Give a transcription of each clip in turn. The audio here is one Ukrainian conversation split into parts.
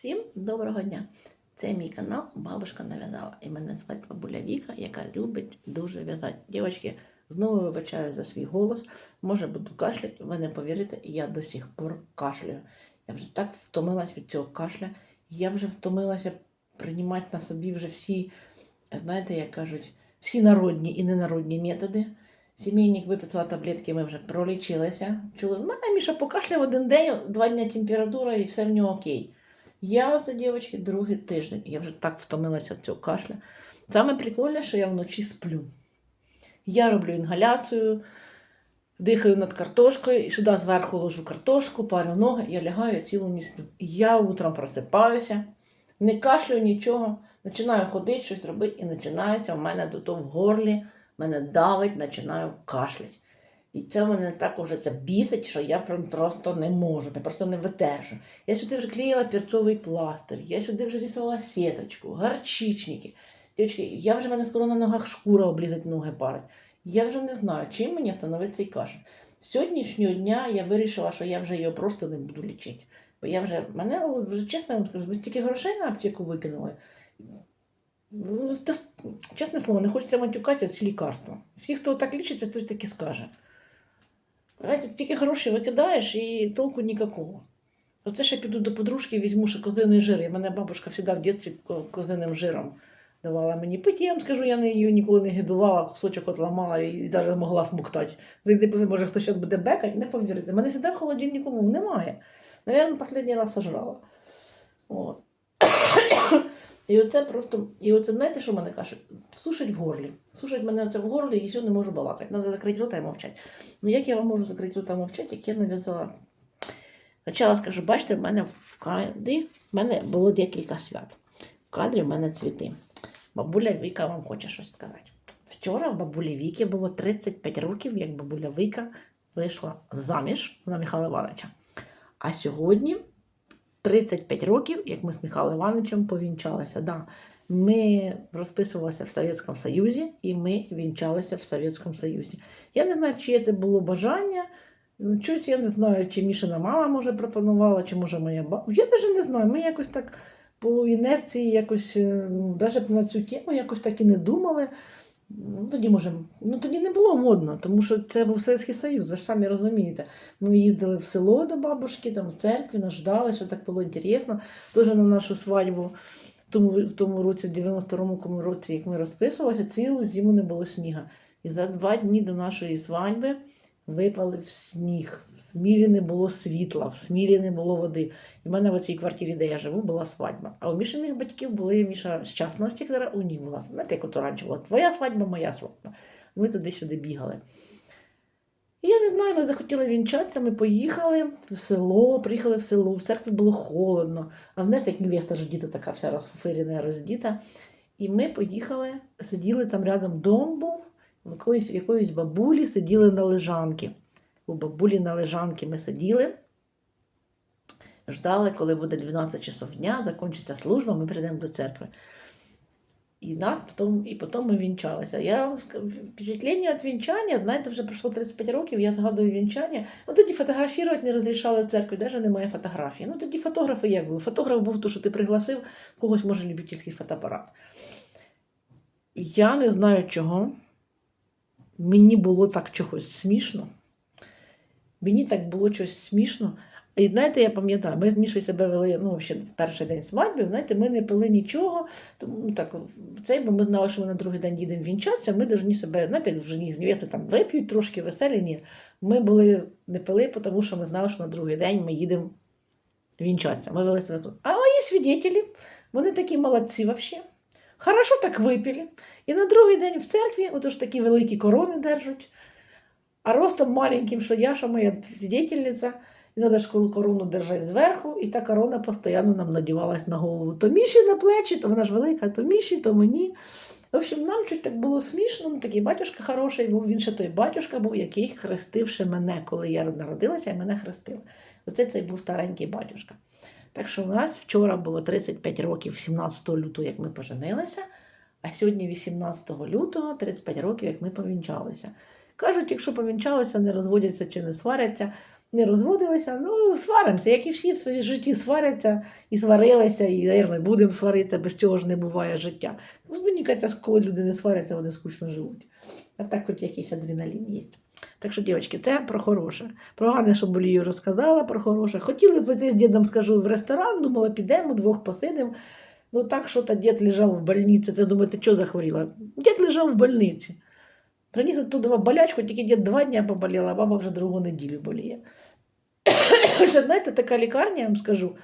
Всім доброго дня! Це мій канал Бабушка нав'язала. І мене звати бабуля Віка, яка любить дуже в'язати. Дівчатки, знову вибачаю за свій голос. Може буду кашляти, ви не повірите, я до сих пор кашляю. Я вже так втомилась від цього кашля. Я вже втомилася приймати на собі вже всі, знаєте, як кажуть, всі народні і ненародні методи. Сімейник виписала таблетки, ми вже пролічилися. Чули, в мене Міша покашляв один день, два дні температура і все в нього окей. Я оце, дівчатки, другий тиждень. Я вже так втомилася від цього кашля. Саме прикольне, що я вночі сплю. Я роблю інгаляцію, дихаю над картошкою, і сюди зверху ложу картошку, парю ноги, я лягаю, я цілу ніч сплю. Я утром просипаюся, не кашлю нічого, починаю ходити, щось робити, і починається в мене до того в горлі, мене давить, починаю кашляти. І це мене так уже це бісить, що я прям просто не можу, я просто не видержу. Я сюди вже клеїла перцовий пластир, я сюди вже рисувала сіточку, гарчичники. Дівчатки, я вже мене скоро на ногах шкура облізать ноги парить. Я вже не знаю, чим мені встановить цей кашель. З сьогоднішнього дня я вирішила, що я вже його просто не буду лічити. Бо я вже, мене, вже чесно вам скажу, ви стільки грошей на аптеку викинули. Ну, Чесне слово, не хочеться матюкати, це лікарство. Всі, хто так лічиться, хтось таки скаже. Знаєте, тільки гроші викидаєш і толку ніякого. Оце ще піду до подружки, візьму ще козиний жир. І мене бабушка завжди в дитинстві козиним жиром давала мені пити. Я вам скажу, я її ніколи не гидувала, кусочок от ламала і навіть могла смоктати. Ви не повірите, може хтось буде бекати, не повірите. Мене завжди в холодильнику немає. Навірно, останній раз сожрала. От. І оце просто, і оце знаєте, що мене каже? Сушить в горлі. Сушить мене це в горлі і все не можу балакати. Треба закрити рота і мовчати. Ну як я вам можу закрити рота і мовчати, як я нав'язала? Спочатку скажу, бачите, в мене в кадрі в мене було декілька свят. В кадрі в мене цвіти. Бабуля Віка вам хоче щось сказати. Вчора в бабулі Віки було 35 років, як бабуля Віка вийшла заміж за Михайла Івановича. А сьогодні 35 років, як ми з Михайлом Івановичем повінчалися. Да. Ми розписувалися в Совєтському Союзі і ми вінчалися в Совєтському Союзі. Я не знаю, чиє це було бажання. Щось я не знаю, чи Мішина мама може пропонувала, чи може моя бабуся. Я навіть не знаю. Ми якось так по інерції, якось навіть на цю тему якось так і не думали. Ну, тоді, може, ну тоді не було модно, тому що це був Совєтський Союз, ви ж самі розумієте. Ми їздили в село до бабушки, там в церкві, нас ждали, що так було інтересно. Теж на нашу свадьбу в тому, в тому році, в 92-му році, як ми розписувалися, цілу зиму не було сніга. І за два дні до нашої свадьби випали в сніг. В смілі не було світла, в смілі не було води. І в мене в цій квартирі, де я живу, була свадьба. А у Мішиних батьків були Міша з частного у них була. Знаєте, як от раніше була твоя свадьба, моя свадьба. Ми туди-сюди бігали. І я не знаю, ми захотіли вінчатися, ми поїхали в село, приїхали в село, в церкві було холодно. А нас як невеста ж діта така вся розфуфирена, роздіта. І ми поїхали, сиділи там рядом дом був, якоїсь, якоїсь бабулі сиділи на лежанки. У бабулі на лежанки ми сиділи, ждали, коли буде 12 часов дня, закінчиться служба, ми прийдемо до церкви. І нас потім, і потім ми вінчалися. Я впечатлення від вінчання, знаєте, вже пройшло 35 років, я згадую вінчання. Ну тоді фотографувати не розрішали в церкві, навіть немає фотографії. Ну тоді фотографи як були? Фотограф був то, що ти пригласив, когось може любительський фотоапарат. Я не знаю чого. Мені було так чогось смішно. Мені так було щось смішно. І знаєте, я пам'ятаю, ми з Мішою себе вели, ну, ще перший день свадьби, знаєте, ми не пили нічого, тому ну, так, цей, бо ми знали, що ми на другий день їдемо вінчатися, ми повинні себе, знаєте, вже ні, невести там вип'ють трошки веселі, ні. Ми були не пили, тому що ми знали, що на другий день ми їдемо вінчатися. Ми вели себе тут. А мої свідетелі, вони такі молодці взагалі. Хорошо так випили. І на другий день в церкві, отож такі великі корони держать, а ростом маленьким, що я, що моя свідетельниця, і треба ж корону держати зверху, і та корона постійно нам надівалась на голову. То Міші на плечі, то вона ж велика, то Міші, то мені. В общем, нам щось так було смішно, ну, такий батюшка хороший був, він ще той батюшка був, який хрестивши мене, коли я народилася, і мене хрестив. Оце цей був старенький батюшка. Так що у нас вчора було 35 років, 17 лютого, як ми поженилися, а сьогодні 18 лютого 35 років, як ми повінчалися. Кажуть, якщо повінчалися, не розводяться чи не сваряться, не розводилися, ну, сваримося, як і всі в своїй житті сваряться і сварилися, і, наверное, будемо сваритися, без цього ж не буває життя. Ну, Мені кажеться, коли люди не сваряться, вони скучно живуть. А так хоч якийсь адреналін є. Так що, дівчатки, це про хороше. Про Ганне, що болію розказала, про хороше. Хотіли піти з дідом, скажу, в ресторан, думала, підемо, двох посидимо. Ну так що то дід лежав в больниці. Це думаєте, що захворіла? Дід лежав в больниці. Приніс оттуда болячку, тільки дід два дні поболів, а баба вже другу неділю боліє. Знаєте, така лікарня, я вам скажу.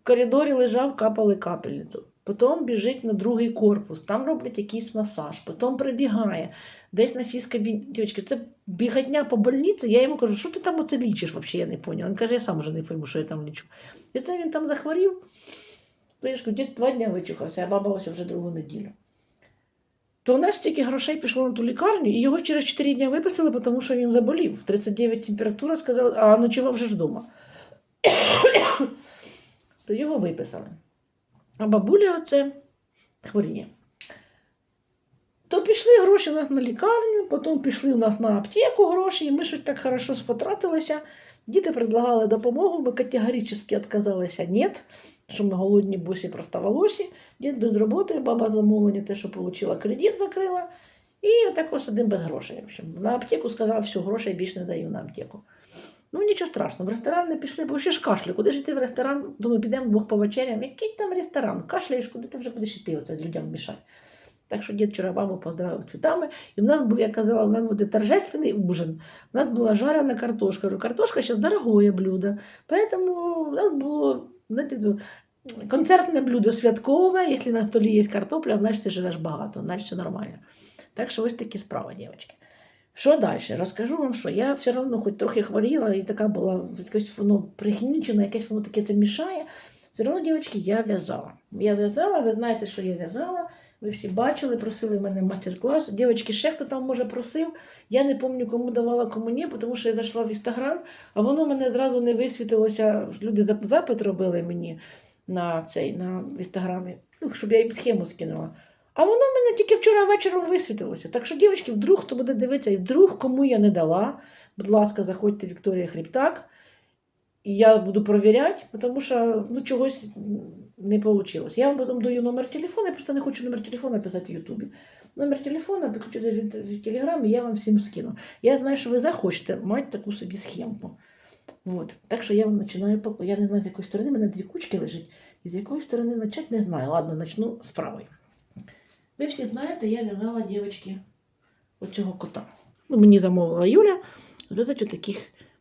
В коридорі лежав, капали капельницю. Потім біжить на другий корпус, там роблять якийсь масаж, потім прибігає, десь на фізкабіні. Дівчатки, це бігатня по больниці. Я йому кажу, що ти там оце лічиш, взагалі, я не поняла. Він каже, я сам вже не пойму, що я там лічу. І це він там захворів. То я два дні вичухався, а баба ось вже другу неділю. То у нас стільки грошей пішло на ту лікарню, і його через 4 дні виписали, тому що він заболів. 39 температура сказали, а ночував вже ж вдома. То його виписали. А бабуля оце хворіє. То пішли гроші у нас на лікарню, потім пішли у нас на аптеку гроші, і ми щось так хорошо спотратилися. Діти предлагали допомогу, ми категорично відказалися ні, що ми голодні босі простоволосі, дід без роботи, баба замовлення, те, що отримала кредит, закрила. І отак ось один без грошей. В общем, на аптеку сказала, все, грошей більше не даю на аптеку. Ну, нічого страшного, в ресторан не пішли, бо ще ж кашлю. Куди ж йти в ресторан? Думаю, підемо двох по вечерям. Який там ресторан? Кашляєш, куди ти вже будеш йти, оце людям мішати. Так що дід вчора бабу поздравив цвітами. І в нас був, я казала, у нас буде торжественний ужин. У нас була жарена картошка. Картошка зараз дорогое блюдо. Поэтому у нас було, знаєте, концертне блюдо святкове. Якщо на столі є картопля, значить ти живеш багато, значить нормально. Так що ось такі справи, дівчатки. Що далі? Розкажу вам, що я все одно хоч трохи хворіла і така була якось воно пригнічена, якесь воно таке це мішає. Все одно, дівчатки, я в'язала. Я в'язала, ви знаєте, що я в'язала. Ви всі бачили, просили в мене майстер-клас. Дівчатки, ще хто там може просив. Я не пам'ятаю, кому давала, кому ні, тому що я зайшла в інстаграм, а воно мене одразу не висвітилося. Люди запит робили мені на цей на інстаграмі, ну, щоб я їм схему скинула. А воно в мене тільки вчора вечором висвітилося. Так що, дівчатки, вдруг хто буде дивитися, і вдруг кому я не дала, будь ласка, заходьте Вікторія Хребтак. І я буду перевіряти, тому що ну, чогось не вийшло. Я вам потім даю номер телефону, я просто не хочу номер телефону писати в Ютубі. Номер телефону підключите в, Телеграм, і я вам всім скину. Я знаю, що ви захочете мати таку собі схемку. От. Так що я вам починаю Я не знаю, з якої сторони, мене дві кучки лежать. І з якої сторони почати, не знаю. Ладно, почну з правої. Ви всі знаєте, я в'язала дівчатки оцього кота. Ну, мені замовила Юля зв'язати таких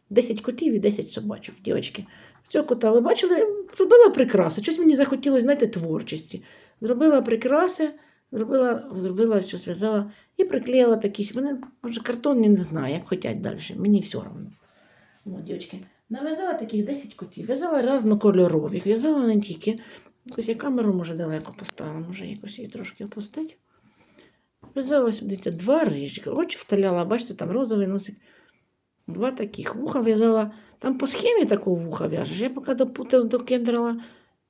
10 котів і 10 собачок, дівчатки. Цього кота ви бачили, зробила прикраси. Щось мені захотілося, знаєте, творчості. Зробила прикраси, зробила, зробила що зв'язала і приклеїла такі. Вони, може, картонні не знаю, як хочуть далі. Мені все одно. Нав'язала таких 10 котів, в'язала разнокольорових, в'язала не тільки. Якось я камеру може далеко поставила, може якось її трошки опустити. В'язала сюди два рижика. Очі вставляла, бачите, там розовий носик. Два таких. Вуха в'язала. Там по схемі такого вуха в'яжеш. Я поки допутала, докендрила,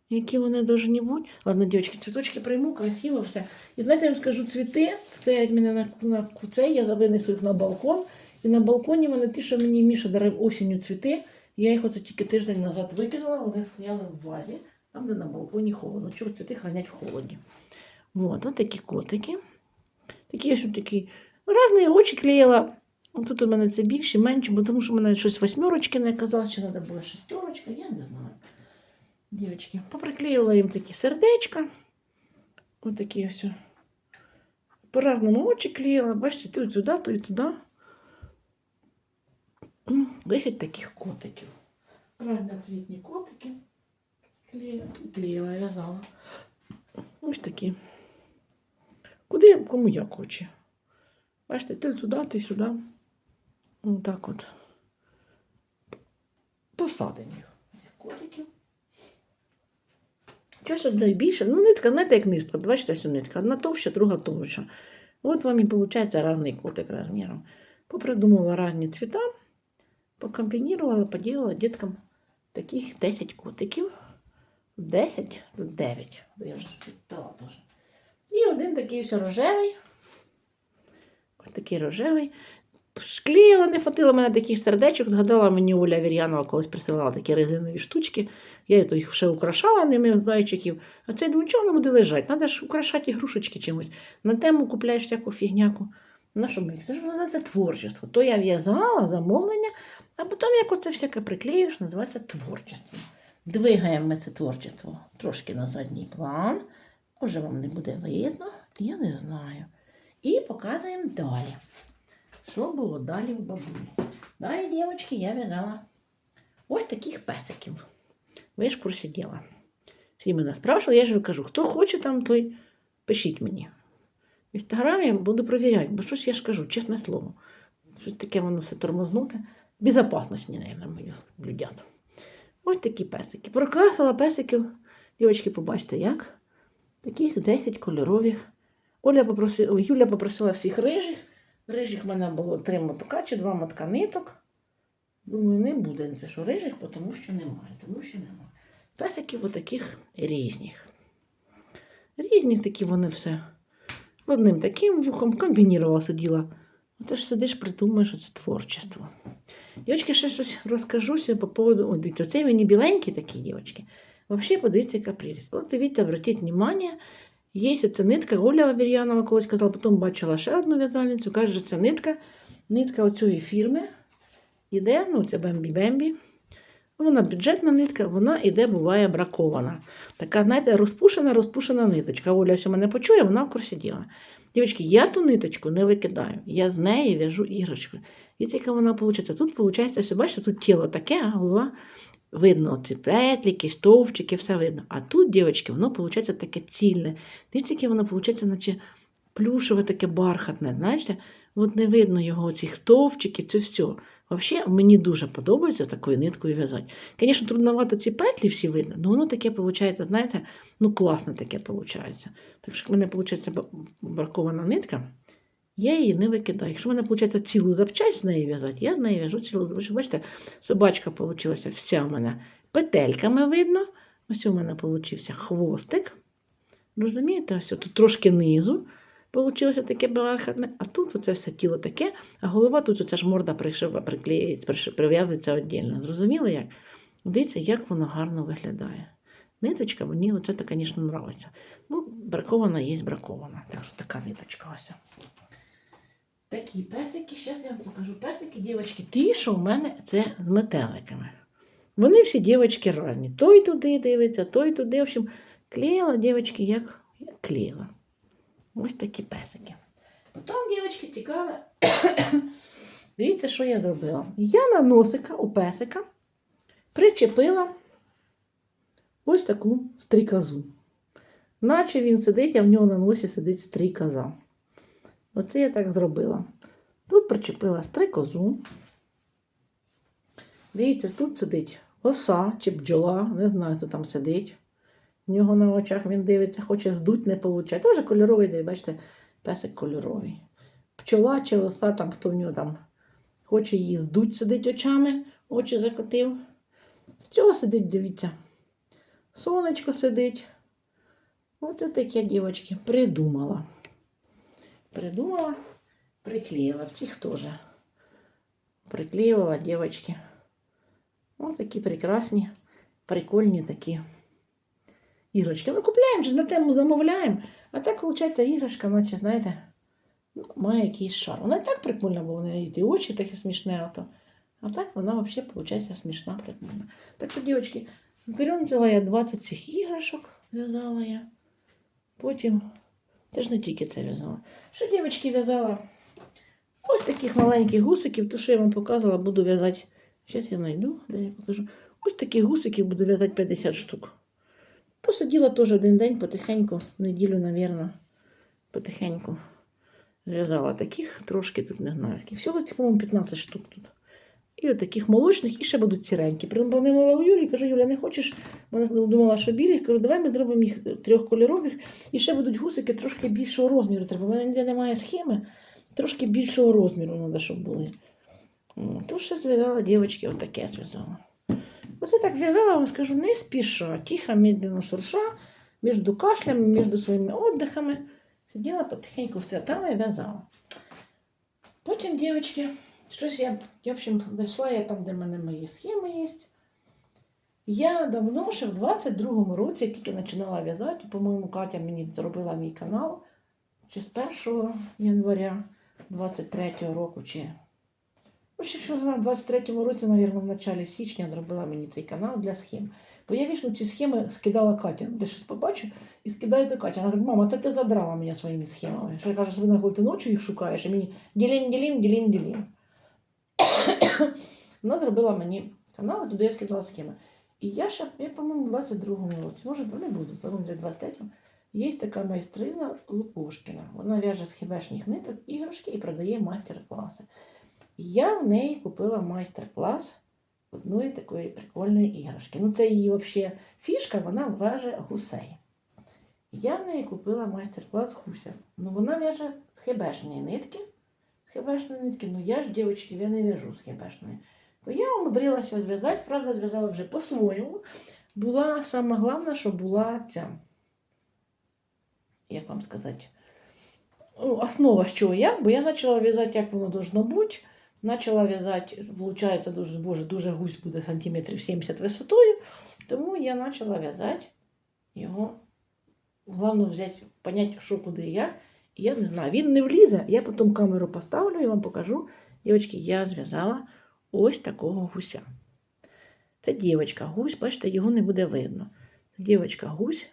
які вони повинні бути. Ладно, дівчатки, цвіточки прийму, красиво все. І знаєте, я вам скажу, цвіти, це мене на, на куцей, я винесу їх на балкон. І на балконі вони ті, що мені Міша дарив осінню цвіти. Я їх оце тільки тиждень назад викинула, вони стояли в вазі, там, де на балконі холодно. Чого цвіти хранять в холоді. Вот, от такі котики. Такі що такі. Разні очі клеїла. Тут у мене це більше, менше, бо тому що в мене щось восьмерочки не казалось, що треба було шестерочка, я не знаю. Дівчатки, поприклеїла їм такі сердечка. Ось такі ось. По разному очі клеїла, бачите, то і туди, то і туди. Десять таких котиків. Разноцвітні котики. Клеїла, в'язала. Ось такі. Куди кому як хоче. Бачите, ти туди, ти сюди. Ось так от. Цих котиків. Щось одне більше. Ну, нитка, знаєте, як нитка. Бачите, ось нитка. Одна товща, друга товща. От вам і виходить різний котик розміром. Попридумала різні цвіта, покомбінувала, поділила діткам таких 10 котиків. 10, тут 9. Я вже читала теж. І один такий ось рожевий. Ось такий рожевий. Шклеїла, не хватило мене таких сердечок. Згадала мені Оля Вір'янова колись присилала такі резинові штучки. Я їх ще украшала ними зайчиків. А це думаю, чого воно буде лежати? Треба ж украшати ігрушечки чимось. На тему купляєш всяку фігняку. На що ми? Це ж називається творчество. То я в'язала замовлення, а потім як оце всяке приклеїш, називається творчество. Двигаємо ми це творчество трошки на задній план. Може, вам не буде видно, я не знаю. І показуємо далі. Що було далі в бабулі? Далі, дівчатки, я в'язала ось таких песиків. Ви ж курсі діла. Всі мене спрашували, я ж кажу, хто хоче там, той пишіть мені. В інстаграмі буду перевіряти, бо щось я ж кажу, чесне слово. Щось таке воно все тормознуте. Безопасність, не мою людят. Ось такі песики. Прокрасила песиків. Дівчатки, побачите, як? Таких 10 кольорових. Оля попросила, Юля попросила всіх рижих. Рижих в мене було три мотка чи два мотка ниток. Думаю, не буде що рижих, тому що немає. Тому що немає. Песиків отаких різних. Різних такі вони все. Одним таким вухом комбінірувала сиділа. Оце ж сидиш, придумаєш, що це творчество. Дівчатки, ще щось розкажуся по поводу. О, дивіться, оцей мені біленький такі дівчатки. Взагалі, подивіться, яка прелість. От дивіться, обратіть внимание, є оця нитка, Оля Вавір'янова колись казала, потім бачила ще одну в'язальницю, каже, що це нитка, нитка оцієї фірми. Іде, ну, це Бембі Бембі. Вона бюджетна нитка, вона іде, буває бракована. Така, знаєте, розпушена, розпушена ниточка. Оля що мене почує, вона в курсі діла. Дівчатки, я ту ниточку не викидаю. Я з неї в'яжу іграшку. Дивіться, яка вона виходить. Тут, виходить, все, бачите, тут тіло таке, а голова видно, ці петліки, стовпчики, все видно. А тут, дівчатки, воно виходить таке цільне. Дивіться, яке воно виходить, наче плюшове таке бархатне. Знаєте, от не видно його, цих стовпчиків, це все. Взагалі, мені дуже подобається такою ниткою в'язати. Звісно, трудновато ці петлі всі видно, але воно таке виходить, знаєте, ну класно таке виходить. Так що в мене виходить бракована нитка, я її не викидаю. Якщо в мене виходить цілу запчасть з неї в'язати, я з неї в'яжу цілу запчасть. Бачите, собачка вийшла вся в мене петельками видно. Ось у мене вийшов хвостик. Розумієте, ось тут трошки низу. Получилося таке бархатне, а тут оце все тіло таке, а голова тут оця ж морда пришива, прив'язується віддільно. Зрозуміли як? Дивіться, як воно гарно виглядає. Ниточка, мені оце, звісно, подобається. Ну, бракована є бракована. Так що така ниточка ось. Такі песики, зараз я вам покажу песики, дівчатки. Ті, що в мене це з метеликами. Вони всі дівчатки різні. Той туди дивиться, той туди. В общем, клеїла дівчатки, як клеїла. Ось такі песики. Потім, дівчатки, цікаве. Дивіться, що я зробила. Я на носика у песика причепила ось таку стрікозу. Наче він сидить, а в нього на носі сидить стрікоза. Оце я так зробила. Тут причепила стрикозу. Дивіться, тут сидить оса чи бджола, не знаю, хто там сидить. В нього на очах він дивиться, хоче здуть, не получає. Теж кольоровий, де, бачите, песик кольоровий. Пчола чи оса, там, хто в нього там хоче її здуть, сидить очами, очі закотив. З цього сидить, дивіться. Сонечко сидить. Оце таке, дівчатки, придумала. Придумала, приклеила. Всіх теж. Приклеювала, дівчатки. Ось такі прекрасні, прикольні такі іграшки. Ми купляємо, на тему замовляємо. А так, виходить, іграшка, наче, знаєте, має якийсь шар. Вона і так прикольна, бо в неї ті очі такі смішне. Ото. А так вона взагалі, виходить, смішна, прикольна. Так що, дівчатки, взяла я 20 цих іграшок, в'язала я. Потім теж не тільки це в'язала. Ще дівчатки в'язала ось таких маленьких гусиків, то, що я вам показувала, буду в'язати. Зараз я знайду, де я покажу. Ось таких гусиків буду в'язати 50 штук. То сиділа теж один день потихеньку, неділю, мабуть, потихеньку зв'язала таких, трошки тут не знаю. Всього, по-моєму, 15 штук тут. І от таких молочних, і ще будуть сіренькі. Придбанила у Юлі, кажу, Юля, не хочеш? Вона думала, що білі. Кажу, давай ми зробимо їх трьохкольорових. І ще будуть гусики трошки більшого розміру. Треба. У мене ніде немає схеми. Трошки більшого розміру треба, щоб були. То ще зв'язала дівчатки, отаке зв'язала. Оце так зв'язала, вам скажу, не спіша, тихо, медленно шурша, між кашлями, між своїми віддихами. Сиділа потихеньку в святами і в'язала. Потім, дівчатки, щось я, в общем, дійшла я там, де в мене мої схеми є. Я давно, ще в 22-му році, тільки починала в'язати, по-моєму, Катя мені зробила мій канал чи з 1 января 23-го року, чи Ну, ще що знаю, в 23-му році, мабуть, в началі січня зробила мені цей канал для схем. Бо я вічно ці схеми скидала Катя, де щось побачу, і скидаю до Каті. Вона говорить, мама, та ти задрала мене своїми схемами. Що я кажу, особливо, коли ти ночі їх шукаєш, і мені ділім, ділім, ділім, ділім. Вона зробила мені канал, і туди я скидала схеми. І я ще, я, по-моєму, в 22-му році, може, не буду, по-моєму, вже 23-му, є така майстрина Лукошкіна. Вона в'яже з хібешніх ниток іграшки і продає майстер-класи. Я в неї купила майстер-клас одної такої прикольної іграшки. Ну, це її взагалі фішка, вона в'яже гусей. Я в неї купила майстер-клас гуся. Ну, вона в'яже з хебешної нитки. З нитки, ну я ж, дівчатки, я не в'яжу з хебешної. То я умудрилася зв'язати, правда, зв'язала вже по-своєму. Була саме головне, що була ця, як вам сказати, ну, основа з чого як, бо я почала в'язати, як воно должно бути. Почала в'язати, виходить, дуже, боже, дуже гусь буде сантиметрів 70 висотою, тому я почала в'язати його. Головне взяти, поняти, що куди як. І я не знаю, він не влізе, я потім камеру поставлю і вам покажу. Дівчатки, я зв'язала ось такого гуся. Це дівчинка гусь, бачите, його не буде видно. Це гусь.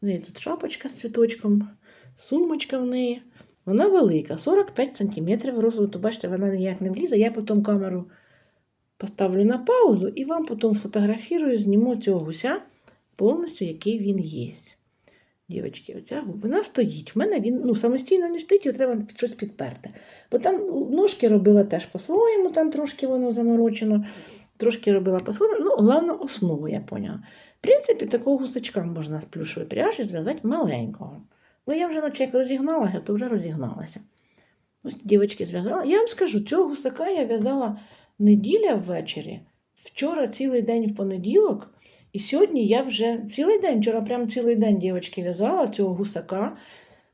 В неї тут шапочка з цвіточком, сумочка в неї. Вона велика, 45 см розлоту. Бачите, вона ніяк не влізе. Я потім камеру поставлю на паузу і вам потім сфотографірую, зніму цього гуся повністю, який він є. Дівчатки, оця вона стоїть. В мене він ну, самостійно не стоїть, його треба щось підперти. Бо там ножки робила теж по-своєму, там трошки воно заморочено, трошки робила по-своєму. Ну, головне, основу я поняла. В принципі, такого гусачка можна з плюшової пряжі зв'язати маленького. Ну, я вже наче як розігналася, то вже розігналася. Ось дівчатки зв'язала. Я вам скажу, цього гусака я в'язала неділя ввечері, вчора цілий день в понеділок, і сьогодні я вже цілий день, вчора прям цілий день дівчатки в'язала цього гусака.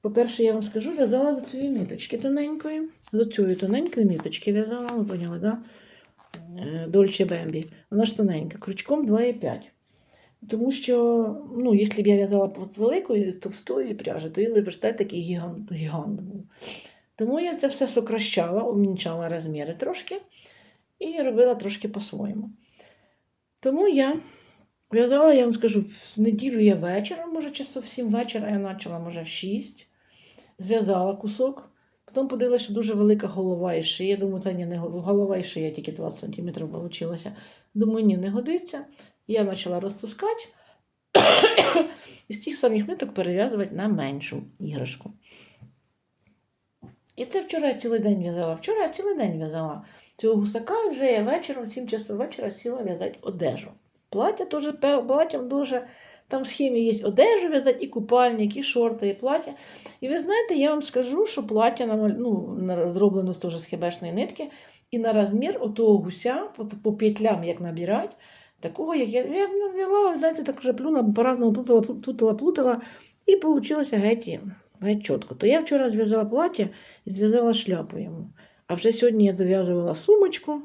По-перше, я вам скажу, в'язала з цієї ниточки тоненької. З цієї тоненької ниточки в'язала, ви поняли, да? Дольче Бембі. Вона ж тоненька, крючком 2,5. Тому що, ну, якщо б я в'язала великої, товстої пряжі, то він виверстає такий гігант, гігант був. Тому я це все сокращала, умінчала розміри трошки і робила трошки по-своєму. Тому я в'язала, я вам скажу, в неділю я вечором, може, часу в 7 вечора я почала, може, в 6. Зв'язала кусок. Потім подивилася, що дуже велика голова і шия. Думаю, та ні, не гол- голова і шия тільки 20 см вийшло. Думаю, ні, не годиться. Я почала розпускати і з тих самих ниток перев'язувати на меншу іграшку. І це вчора я цілий день в'язала. Вчора я цілий день в'язала цього гусака, і вже я вечором, 7 часов вечора сіла в'язати одежу. Плаття теж платтям дуже. Там в схемі є одежу в'язати, і купальник, і шорти, і плаття. І ви знаєте, я вам скажу, що плаття ну, зроблено з теж з хебешної нитки, і на розмір отого гуся по, по петлям, як набирати, такого, як я, я б взяла, знаєте, так вже плюна, по-разному плутала, плутала, плутала, і вийшло геть, геть чітко. То я вчора зв'язала плаття і зв'язала шляпу йому. А вже сьогодні я дов'язувала сумочку,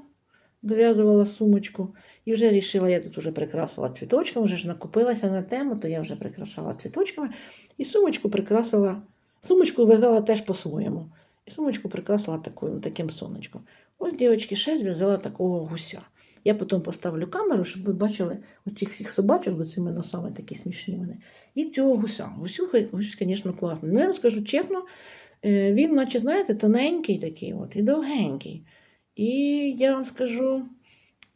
дов'язувала сумочку, і вже вирішила, я тут вже прикрасила цвіточками, вже ж накупилася на тему, то я вже прикрашала цвіточками. І сумочку прикрасила, сумочку в'язала теж по-своєму. І сумочку прикрасила таким сонечком. Ось, дівчатки, ще зв'язала такого гуся. Я потім поставлю камеру, щоб ви бачили оцих всіх собачок з цими носами такі смішні вони. І цього гуся. Гусюха, гусь, звісно, класний. Ну, я вам скажу чесно, е, він, наче, знаєте, тоненький такий от, і довгенький. І я вам скажу,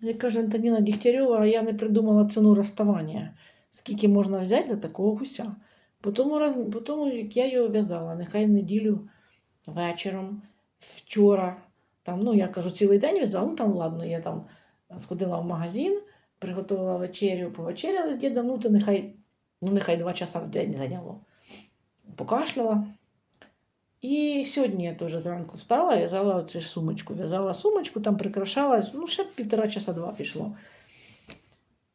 як каже Антоніна Дігтярьова, я не придумала ціну розставання. Скільки можна взяти за такого гуся. По тому, раз, по тому, як я його в'язала, нехай неділю вечором, вчора. Там, ну, я кажу, цілий день в'язала, ну там ладно, я там сходила в магазин, приготувала вечерю, повечеряла з дідом, ну то нехай, ну, нехай два часа в день зайняло. Покашляла. І сьогодні я теж зранку встала, в'язала оцю сумочку. В'язала сумочку, там прикрашала, ну, ще півтора часа два пішло.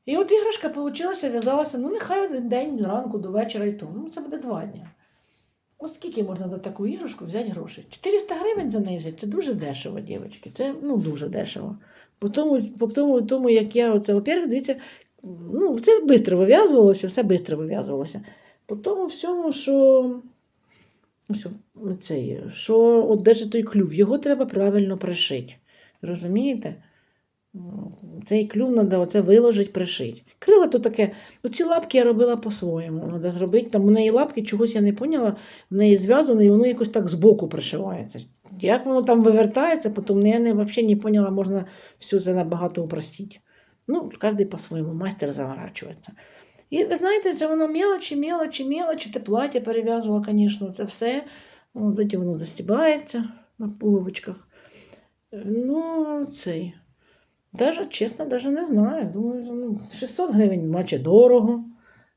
І от іграшка вийшла, в'язалася, ну, нехай один день зранку до вечора і то. Ну, це буде два дні. Ось скільки можна за таку іграшку взяти грошей? 400 гривень за неї взяти це дуже дешево, дівчатки. Це ну, дуже дешево. По тому, по тому, тому як я оце, во-первых, дивіться, ну, це швидко вив'язувалося, все швидко вив'язувалося. По тому всьому, що, що, цей, що от даже той клюв, його треба правильно пришити. Розумієте? Цей клюв треба оце виложити, пришити. Крила то таке. Оці лапки я робила по-своєму. Треба зробити. Там у неї лапки, чогось я не поняла, в неї зв'язано, і воно якось так збоку пришивається. Як воно там вивертається, потім я не, взагалі не поняла, можна все це набагато упростити. Ну, кожен по-своєму, майстер заворачується. І ви знаєте, це воно мелочі, мелочі, мелочі. Те плаття перев'язувала, звісно, це все. От, воно застібається на пуговичках. Ну, цей. Даже, чесно, даже не знаю. Думаю, ну, 600 гривень, наче дорого.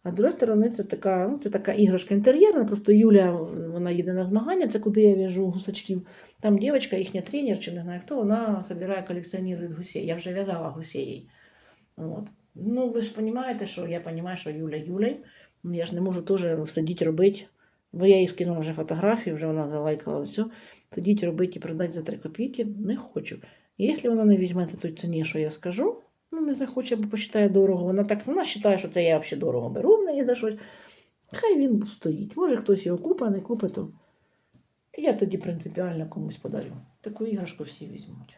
А з другої сторони, це така, ну, це така іграшка інтер'єрна. Просто Юля вона їде на змагання, це куди я в'яжу гусачків. Там дівчинка, їхня тренер, чи не знаю хто, вона збирає, колекціонує гусей. Я вже в'язала гусей. От. Ну, ви ж розумієте, що я розумію, що Юля Юля. Ну, Я ж не можу теж сидіти робити. Бо я їй скинула вже фотографії, вже вона залайкала все. Сидіть робити і продати за 3 копійки не хочу. Якщо вона не візьме за той ціні, що я скажу, ну не захоче, бо посчитає дорого. Вона так вона вважає, що це я взагалі дорого беру в неї за щось. Хай він стоїть. Може хтось його купить, не купить, то я тоді принципіально комусь подарю. Таку іграшку всі візьмуть.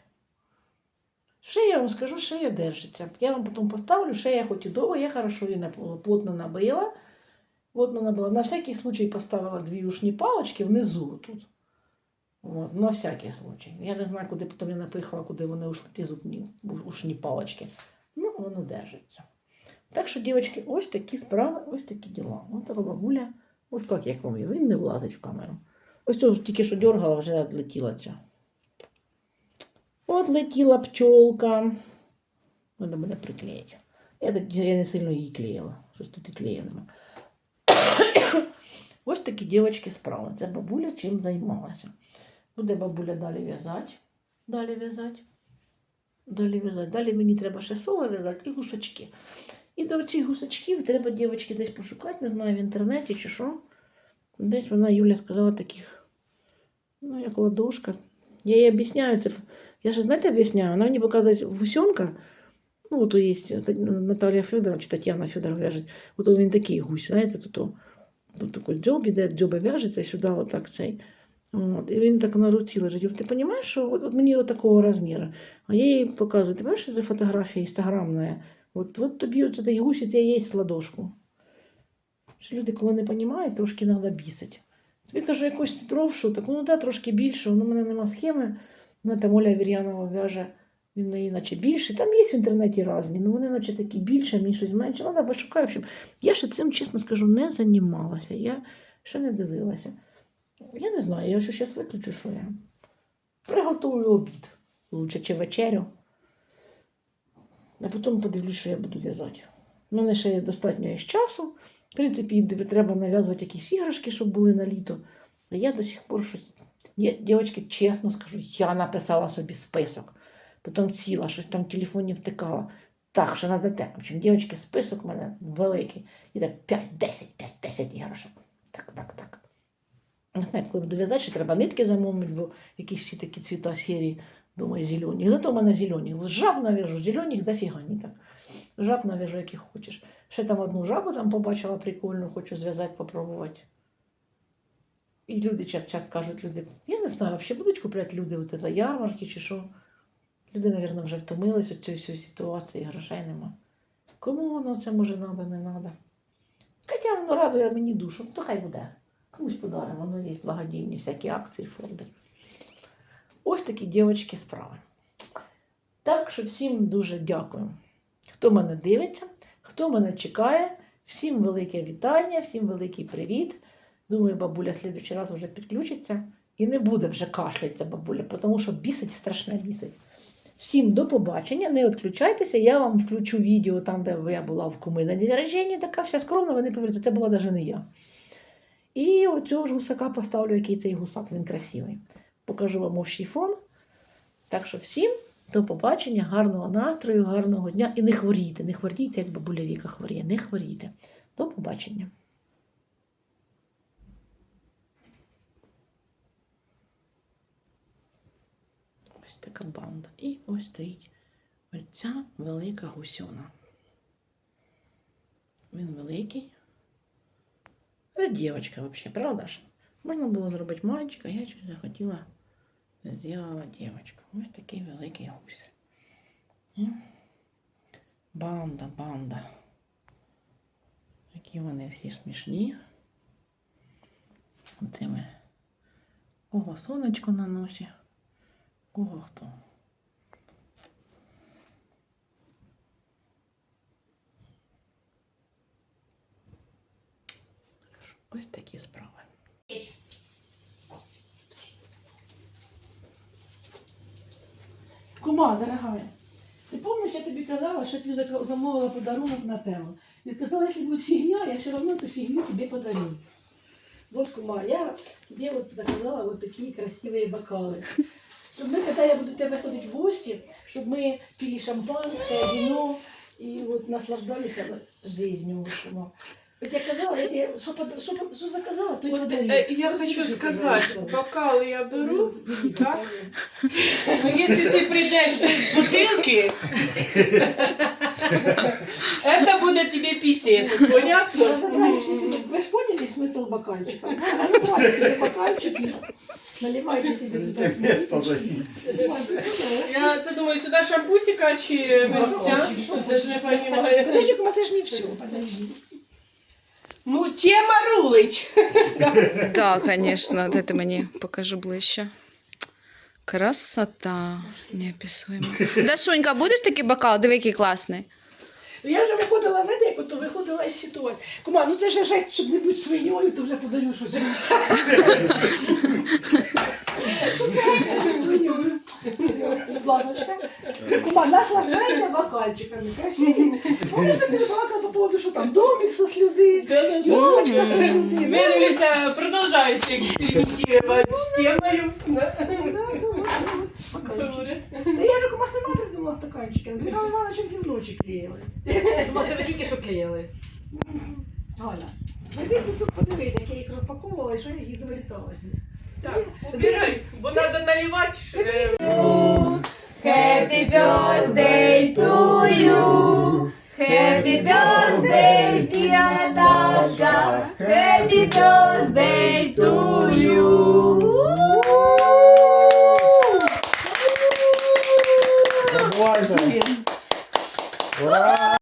Шея, я вам скажу, шея держиться. Я вам потім поставлю, шея хоч і довго, я хорошо її плотно набила. Плотно набила. На всякий случай поставила дві ушні палочки внизу тут. От, на всякий случай. Я не знаю, куди потім я напихала, куди вони ушли ті зубні ушні палочки. Ну, воно держиться. Так що, дівчатки, ось такі справи, ось такі діла. Ось така бабуля. Ось як як вам він не влазить в камеру. Ось цього тільки що дергала, вже відлетіла ця. От летіла пчолка. Треба буде приклеїти. Я, я не сильно її клеїла. Щось тут і клею. Ось такі дівчатки справи. Це бабуля чим займалася. Буде бабуля далі в'язати. Далі в'язати. Далі в'язати. Далі мені треба ще сови в'язати і гусачки. І до цих гусачків треба дівчатки десь пошукати, не знаю, в інтернеті чи що. Десь вона, Юля, сказала таких, ну, як ладошка. Я їй об'ясняю це. Я ж, знаєте, об'ясняю, вона мені показує гусенка. Ну, от є Наталія Федорова чи Тетяна Федорова в'яжуть. От він такий гусь, знаєте, тут, тут такий дзьоб іде, дзьоба в'яжеться сюди отак цей. От, і він так на руці. Ти розумієш, що от, от мені от такого розміру. А я їй показую, ти бачиш, це фотографія інстаграмна. От, от тобі от цей гусь, і ти ладошку. Що люди, коли не розуміють, трошки треба бісить. Тобі кажу, якусь тровшу, так ну да, трошки більше, ну, у мене нема схеми. Ну, там Оля Вір'янова в'яже, він неї наче більше. Там є в інтернеті різні, ну вони наче такі більше, мені щось менше. Вона пошукає. Я ще цим, чесно скажу, не займалася. Я ще не дивилася. Я не знаю, я ще зараз виключу, що я. Приготую обід. Лучше чи вечерю. А потім подивлюсь, що я буду в'язати. У мене ще достатньо є часу. В принципі, треба нав'язувати якісь іграшки, щоб були на літо. А я до сих пор щось. Дівчатки, чесно скажу, я написала собі список. Потім сіла, щось там в телефоні втикала. Так, що треба те. В общем, дівчатки, список у мене великий. І так 5, 10, 5, 10 іграшок. Так, так, так. Не знаю, коли буду в'язати, ще треба нитки замовити, бо якісь всі такі цвіта серії, думаю, зелені. Зато в мене зелені. Жаб нав'яжу, зелених дофіга не так. Жаб нав'яжу, яких хочеш. Ще там одну жабу там побачила прикольну, хочу зв'язати, попробувати. І люди час час кажуть, люди, я не знаю, взагалі будуть купляти люди от це ярмарки чи що. Люди, мабуть, вже втомились від цієї ситуації, грошей нема. Кому воно це може треба, не треба. Хоча воно радує мені душу, то хай буде. Комусь подаримо, воно є благодійні всякі акції, фонди. Ось такі дівчатки справи. Так що всім дуже дякую, хто мене дивиться, хто мене чекає. Всім велике вітання, всім великий привіт. Думаю, бабуля в слідчий раз вже підключиться і не буде вже кашлятися бабуля, тому що бісить страшне бісить. Всім до побачення, не відключайтеся, я вам включу відео там, де я була в куми на день рождення, така вся скромна, ви не повірите, це була навіть не я. І оцього ж гусака поставлю, який цей гусак, він красивий. Покажу вам общий фон. Так що всім до побачення, гарного настрою, гарного дня. І не хворійте, не хворійте, як бабуля Віка хворіє. Не хворійте. До побачення. Ось така банда. І ось стоїть ця велика гусюна. Він великий. Це дівчинка взагалі, правда ж? Можна було зробити мальчика, я щось захотіла зробила дівчинку. Ось такий великий гусь. Банда, банда. Які вони всі смішні. Цими. Кого сонечко на носі, кого хто. Ось такі справи. Кума, дорогая, ти пам'ятаєш, я тобі казала, що ти зак- замовила подарунок на тему. І сказала, якщо буде фігня, я все одно ту фігню тобі подарю. Вот, кума, я тебе вот заказала вот такие красивые бокалы. Чтобы мы, когда я буду к тебе ходить в гости, чтобы мы пили шампанское, вино и вот наслаждались жизнью. Вот, кума. Вот я казала, я тебе, что, под- что, под- что заказала, то и Вот, подарю. э, я Вот хочу держи, сказать, пожалуйста. бокалы я беру, Вот, бери, так? покажи. но если ты придешь без бутылки, это будет тебе писец, понятно? Разобрались, если вы же поняли смысл бокальчика? Ну, Разобрали себе бокальчики, наливайте себе туда. Место займіть. Наливайте. Я це думаю, сюда шампусика чи венця? Даже не понимаю. Подожди, кума, это же не все. Подожди. Ну, тема рулить. Так, звісно, дайте мені покажу ближче. Красота неописуема. Дашунька, будеш такий бокал? Диви, який класний. Я вже виходила в медику, то виходила із ситуації. Кума, ну це ж вже, щоб не бути свиньою, то вже подарю щось. Будь ласочка. Кума, наслаждайся бокальчиками. Красиві. Ми тебе балакали по поводу, що там домик со слюди, елочка со слюди. Видивлюся, продовжуйте експериментувати з темою. Та я ж кума сама придумала стаканчики. Андрій Іванович півночі клеїли. Це ви тільки що клеїли. Галя, зайди тут подивись, як я їх розпаковувала і що я їх заверталася. Так, убирай, вот надо наливать. Happy birthday to you. Happy birthday, dear Natasha. Happy birthday to you. Давайте.